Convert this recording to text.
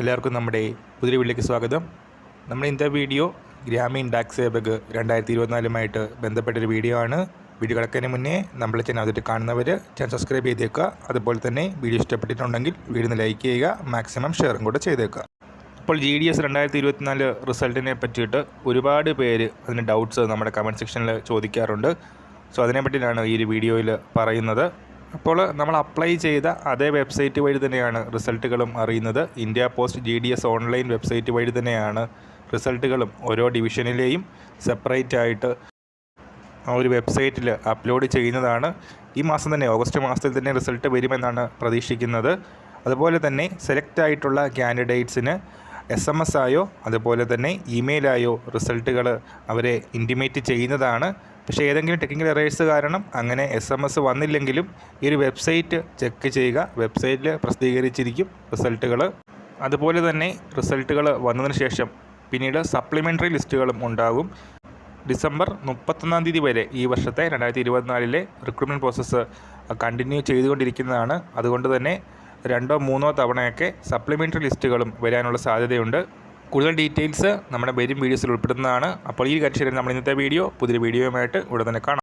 എല്ലാവർക്കും നമ്മുടെ പുതിയ വീട്ടിലേക്ക് സ്വാഗതം. നമ്മുടെ ഇന്നത്തെ വീഡിയോ ഗ്രാമീൺ ഡാക് സേവക് രണ്ടായിരത്തി ഇരുപത്തിനാലുമായിട്ട് ബന്ധപ്പെട്ടൊരു വീഡിയോ ആണ്. വീഡിയോ കിടക്കുന്നതിന് മുന്നേ നമ്മളെ ചാനൽ അതിട്ട് കാണുന്നവർ ചാനൽ സബ്സ്ക്രൈബ് ചെയ്തേക്കുക. അതുപോലെ തന്നെ വീഡിയോ ഇഷ്ടപ്പെട്ടിട്ടുണ്ടെങ്കിൽ വീഡിയോ ഒന്ന് ലൈക്ക് ചെയ്യുക മാക്സിമം ഷെയറും കൂടെ ചെയ്തേക്കുക. അപ്പോൾ ജി ഡി എസ് രണ്ടായിരത്തി ഇരുപത്തിനാല് റിസൾട്ടിനെ പറ്റിയിട്ട് ഒരുപാട് പേര് അതിന് ഡൗട്ട്സ് നമ്മുടെ കമന്റ് സെക്ഷനിൽ ചോദിക്കാറുണ്ട്. സോ അതിനെ പറ്റിയിട്ടാണ് ഈ ഒരു വീഡിയോയിൽ പറയുന്നത്. അപ്പോൾ നമ്മൾ അപ്ലൈ ചെയ്ത അതേ വെബ്സൈറ്റ് വഴി തന്നെയാണ് റിസൾട്ടുകളും അറിയുന്നത്. India post G D S online website വഴി തന്നെയാണ് റിസൾട്ടുകളും ഓരോ ഡിവിഷനിലെയും സെപ്പറേറ്റ് ആയിട്ട് ആ ഒരു വെബ്സൈറ്റിൽ അപ്ലോഡ് ചെയ്യുന്നതാണ്. ഈ മാസം തന്നെ ഓഗസ്റ്റ് മാസത്തിൽ തന്നെ റിസൾട്ട് വരുമെന്നാണ് പ്രതീക്ഷിക്കുന്നത്. അതുപോലെ തന്നെ സെലക്ട് ആയിട്ടുള്ള ക്യാൻഡിഡേറ്റ്സിന് എസ് എം എസ് ആയോ അതുപോലെ തന്നെ ഇമെയിലായോ റിസൾട്ടുകൾ അവരെ ഇന്റിമേറ്റ് ചെയ്യുന്നതാണ്. പക്ഷേ ഏതെങ്കിലും ടെക്നിക്കൽ എറേഴ്സ് കാരണം അങ്ങനെ എസ് എം എസ് വന്നില്ലെങ്കിലും ഈ ഒരു വെബ്സൈറ്റ് ചെക്ക് ചെയ്യുക. വെബ്സൈറ്റിൽ പ്രസിദ്ധീകരിച്ചിരിക്കും റിസൾട്ടുകൾ അതുപോലെ തന്നെ റിസൾട്ടുകൾ വന്നതിന് ശേഷം പിന്നീട് സപ്ലിമെന്ററി ലിസ്റ്റുകളും ഉണ്ടാകും. ഡിസംബർ മുപ്പത്തൊന്നാം തീയതി വരെ ഈ വർഷത്തെ രണ്ടായിരത്തി ഇരുപത്തിനാലിലെ റിക്രൂട്ട്മെന്റ് പ്രോസസ്സ് കണ്ടിന്യൂ ചെയ്തുകൊണ്ടിരിക്കുന്നതാണ്. അതുകൊണ്ട് തന്നെ രണ്ടോ മൂന്നോ തവണയൊക്കെ സപ്ലിമെന്ററി ലിസ്റ്റുകളും വരാനുള്ള സാധ്യതയുണ്ട്. കൂടുതൽ ഡീറ്റെയിൽസ് നമ്മുടെ വരും വീഡിയോസിൽ ഉൾപ്പെടുന്നതാണ്. അപ്പോൾ ഈ കാര്യം നമ്മൾ ഇന്നത്തെ വീഡിയോ പുതിയ വീഡിയോയുമായിട്ട് ഇവിടെ തന്നെ കാണാം.